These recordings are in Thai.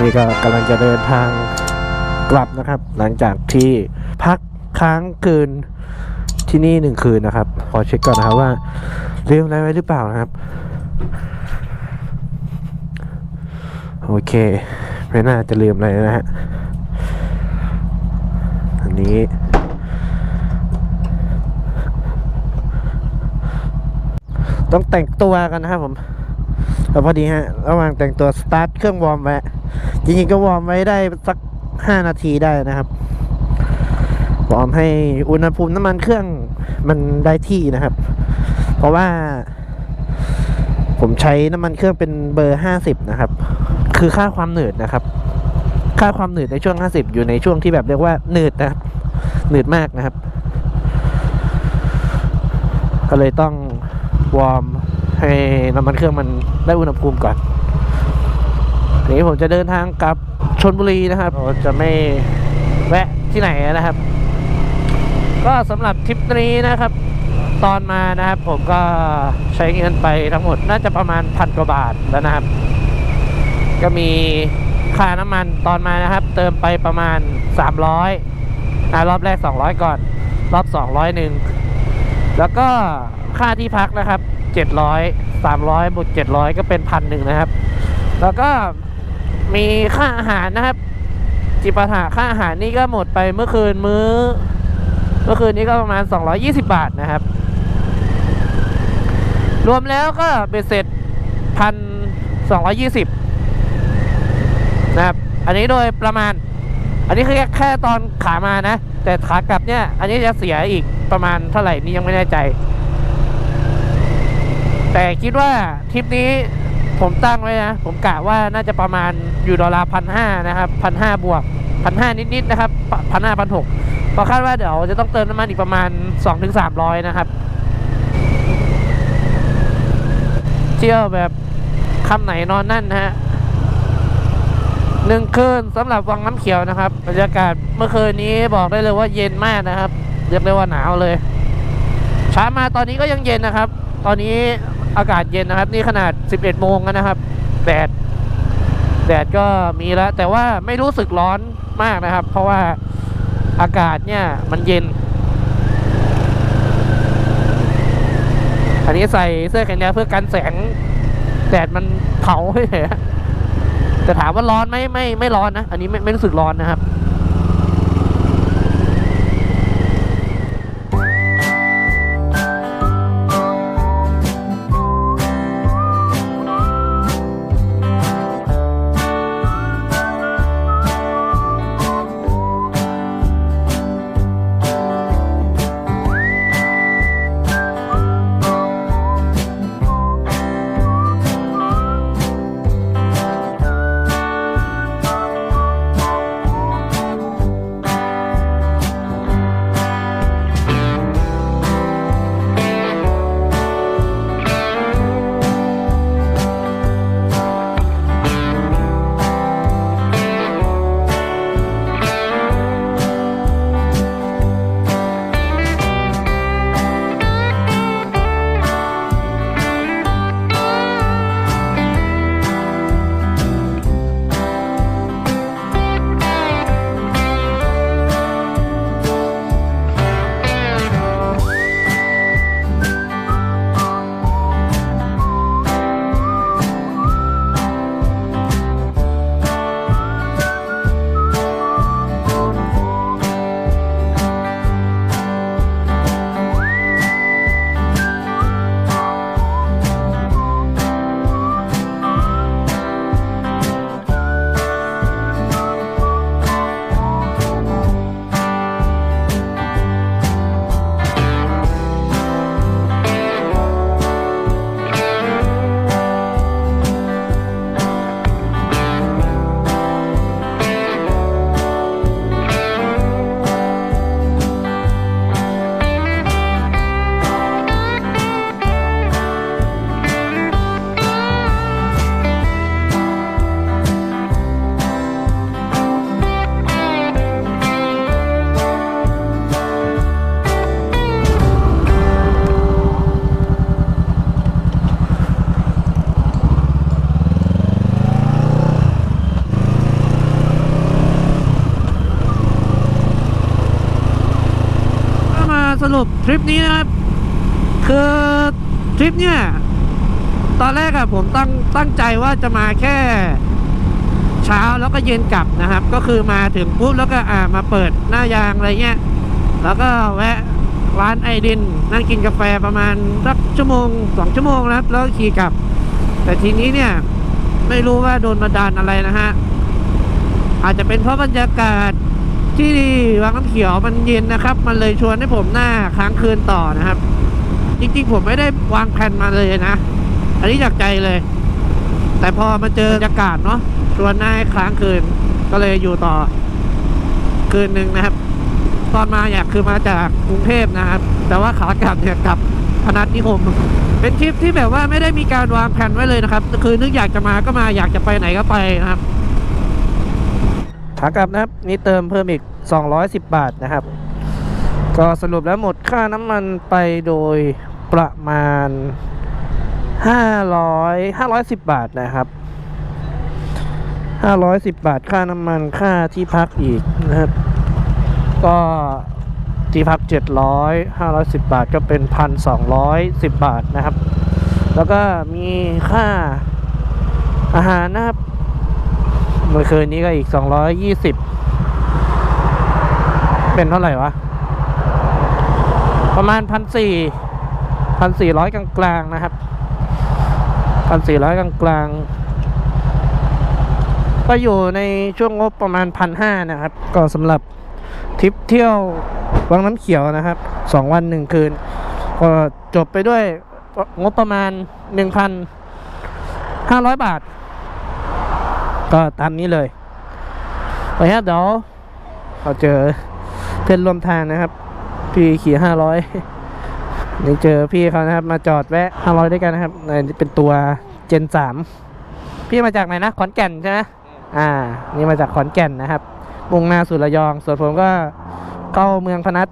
นี่ก็กำลังจะเดินทางกลับนะครับ หลังจากที่พักค้างคืนที่นี่หนึ่งคืนนะครับ ขอเช็คก่อนนะครับว่าลืมอะไรไว้หรือเปล่านะครับ โอเค ไม่น่าจะลืมอะไรนะฮะอันนี้ ต้องแต่งตัวกันนะครับผม แล้วพอดีฮะ ระหว่างแต่งตัวสตาร์ทเครื่องวอร์มไว้จริงๆก็วอร์มไว้ได้สักห้านาทีได้นะครับ วอร์มให้อุณหภูมิน้ำมันเครื่องมันได้ที่นะครับ เพราะว่า ผมใช้น้ำมันเครื่องเป็นเบอร์ห้าสิบนะครับ คือค่าความหนืดนะครับ ค่าความหนืดในช่วงห้าสิบอยู่ในช่วงที่แบบเรียกว่าหนืดนะครับหนืดมากนะครับ ก็เลยต้องวอร์ม ให้น้ำมันเครื่องมันได้อุณหภูมิก่อนนี้ผมจะเดินทางกลับชนบุรีนะครับจะไม่แวะที่ไหนนะครับ ก็สำหรับทริปนี้นะครับ ตอนมานะครับ ผมก็ใช้เงินไปทั้งหมดน่าจะประมาณพันกว่าบาทแล้วนะครับ ก็มีค่าน้ำมันตอนมานะครับ เติมไปประมาณ 300อ่ารอบแรก 200 ก่อน รอบ 200หนึ่งแล้วก็ค่าที่พักนะครับ 700 300บวก700 ก็เป็นพันหนึ่งนะครับ แล้วก็มีค่าอาหารนะครับ จิปาถะค่าอาหารนี่ก็หมดไปเมื่อคืนมื้อ เมื่อคืนนี้ก็ประมาณ 220 บาทนะครับ รวมแล้วก็เบ็ดเสร็จพันสองยี่สิบนะครับ อันนี้โดยประมาณ อันนี้คือแค่แค่ตอนขามานะ แต่ขากลับเนี่ย อันนี้จะเสียอีกประมาณเท่าไหร่นี่ยังไม่แน่ใจ แต่คิดว่าทริปนี้ผมตั้งไว้นะ ผมกะว่าน่าจะประมาณอยู่ดอลลาร์พันห้านะครับพันห้าบวกพันห้านิดๆนะครับพันห้าพันหกพอคาดว่าเดี๋ยวจะต้องเติมน้ำมันอีกประมาณสองถึงสามร้อยนะครับ เที่ยวแบบคำไหนนอนนั่นนะฮะหนึ่งคืนสำหรับวังน้ำเขียวนะครับบรรยากาศเมื่อคืนนี้บอกได้เลยว่าเย็นมากนะครับเรียกได้ว่าหนาวเลยเช้ามาตอนนี้ก็ยังเย็นนะครับ ตอนนี้ อากาศเย็นนะครับ นี่ขนาด 11 โมงแล้วนะครับ แดด แดดก็มีแล้ว แต่ว่าไม่รู้สึกร้อนมากนะครับ เพราะว่าอากาศเนี่ยมันเย็น อันนี้ใส่เสื้อแขนยาวเพื่อกันแสง แดดมันเผาเฉยแต่ถามว่าร้อนไหมไม่ไม่ร้อนนะ อันนี้ไม่ไม่รู้สึกร้อนนะครับ สรุปทริปนี้นะครับ คือทริปเนี่ย ตอนแรกอะผมตั้งตั้งใจว่าจะมาแค่เช้าแล้วก็เย็นกลับนะครับ ก็คือมาถึงปุ๊บแล้วก็อ่ามาเปิดหน้ายางอะไรเงี้ย แล้วก็แวะร้านไอดิน นั่งกินกาแฟประมาณสักชั่วโมงสองชั่วโมงนะครับ แล้วขี่กลับ แต่ทีนี้เนี่ย ไม่รู้ว่าโดนบันดาลอะไรนะฮะอาจจะเป็นเพราะบรรยากาศ ที่วังน้ำเขียวมันเย็นนะครับ มันเลยชวนให้ผมหน้าค้างคืนต่อนะครับ จริงๆผมไม่ได้วางแผนมาเลยนะ อันนี้จากใจเลย แต่พอมาเจอบรรยากาศเนาะชวนหน้าค้างคืนก็เลยอยู่ต่อคืนหนึ่งนะครับ ตอนมาอยากคือมาจากกรุงเทพนะครับ แต่ว่าขากลับเนี่ยกลับพนัสนิคม เป็นทริปที่แบบว่าไม่ได้มีการวางแผนไว้เลยนะครับ คือนึกอยากจะมาก็มาอยากจะไปไหนก็ไปนะครับ ขากลับนะครับนี่เติมเพิ่มอีก 210 บาทนะครับ ก็สรุปแล้วหมดค่าน้ำมันไปโดยประมาณ 500 510 บาทนะครับ 510 บาทค่าน้ำมันค่าที่พักอีกนะครับ ก็ที่พัก 700 510 บาทก็เป็น 1,210 บาทนะครับ แล้วก็มีค่าอาหารนะครับ เมื่อคืนนี้ก็อีก 220 เป็นเท่าไหร่วะ ประมาณ1,400 1,400กลางๆนะครับ1,400กลางๆ ก็อยู่ในช่วงงบประมาณ1,500นะครับ ก็สำหรับทริปเที่ยววังน้ำเขียวนะครับ2วัน1คืน ก็จบไปด้วยงบประมาณ1,500บาท ก็ตามนี้เลยไปครับเดี๋ยวเราเจอเพื่อนร่วมทางนะครับ พี่ขี่ห้าร้อยนี่เจอพี่เขานะครับ มาจอดแวะห้าร้อยด้วยกันนะครับนี่เป็นตัวเจนสามพี่มาจากไหนนะขอนแก่นใช่ไหมอ่า นี่มาจากขอนแก่นนะครับมุ่งหน้าสู่ระยอง ส่วนผมก็เข้าเมืองพนัส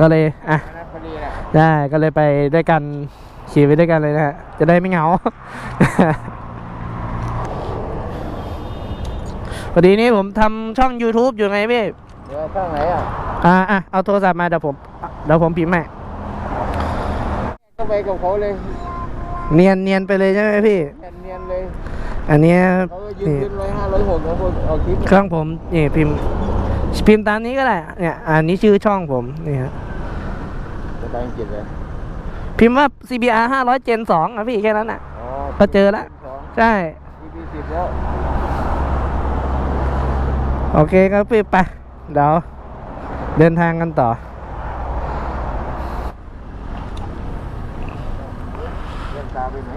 ก็เลยอะพอดีแหละได้ก็เลยไปด้วยกันขี่ไปด้วยกันเลยนะฮะจะได้ไม่เหงา พอดีนี้ผมทำช่อง YouTube อยู่ไงพี่เดี๋ยวข้างไหนอะอ่าอะเอาโทรศัพท์มาเดี๋ยวผมเดี๋ยวผมพิมพ์ให้ก็ไปกับเขาเลย เนียนเนียนไปเลยใช่ไหมพี่ เนียนๆเลยอันเนี้ยเขาก็ยืนนี่ยืนร้อยห้าร้อยหกแล้วคนเอาคลิปเครื่องผมนี่พิมพ์พิมพ์ตามนี้ก็ได้เนี่ยอันนี้ชื่อช่องผมนี่ฮะจะไปอังกฤษเลยพิมพ์ว่า CBR 500 Gen 2อะพี่แค่นั้นอะอ๋อก็เจอละสองใช่ทีพีสิบแล้ว โอเคครับพี่ไปเดี๋ยวเดินทางกันต่อเรียนตาไปไหน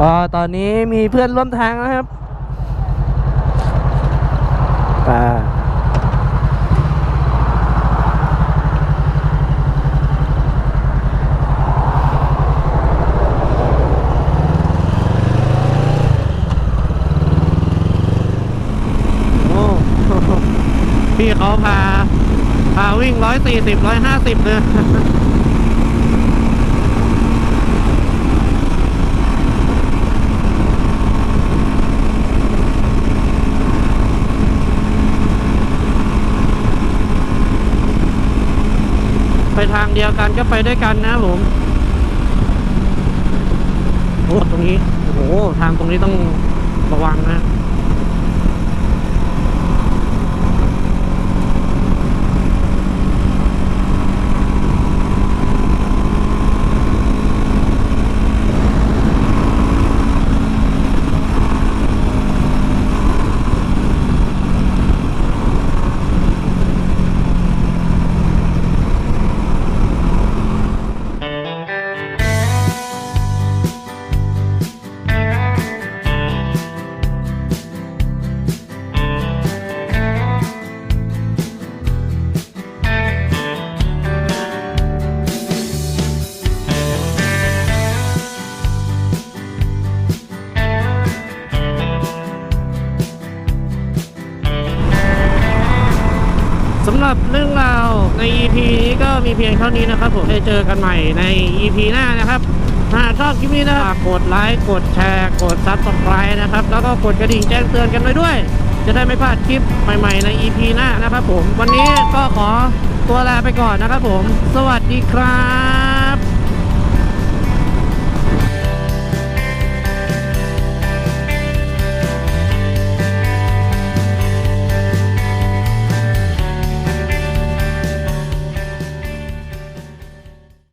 ก็ตอนนี้มีเพื่อนร่วมทางนะครับ อ่าโอ้ พี่เขาพา พาวิ่งร้อย สี่สิบร้อยห้าสิบเลยไปทางเดียวกันก็ไปด้วยกันนะผมโอ้ตรงนี้ โอ้โห ทางตรงนี้ต้องระวังนะ EP นี้ก็มีเพียงเท่านี้นะครับผมได้เจอกันใหม่ใน EP หน้านะครับหากชอบคลิปนี้นะฝากกดไลค์ กดแชร์ กดซับสไครต์นะครับ แล้วก็กดกระดิ่งแจ้งเตือนกันไว้ด้วย จะได้ไม่พลาดคลิปใหม่ๆใน EP หน้านะครับผม วันนี้ก็ขอตัวลาไปก่อนนะครับผม สวัสดีครับ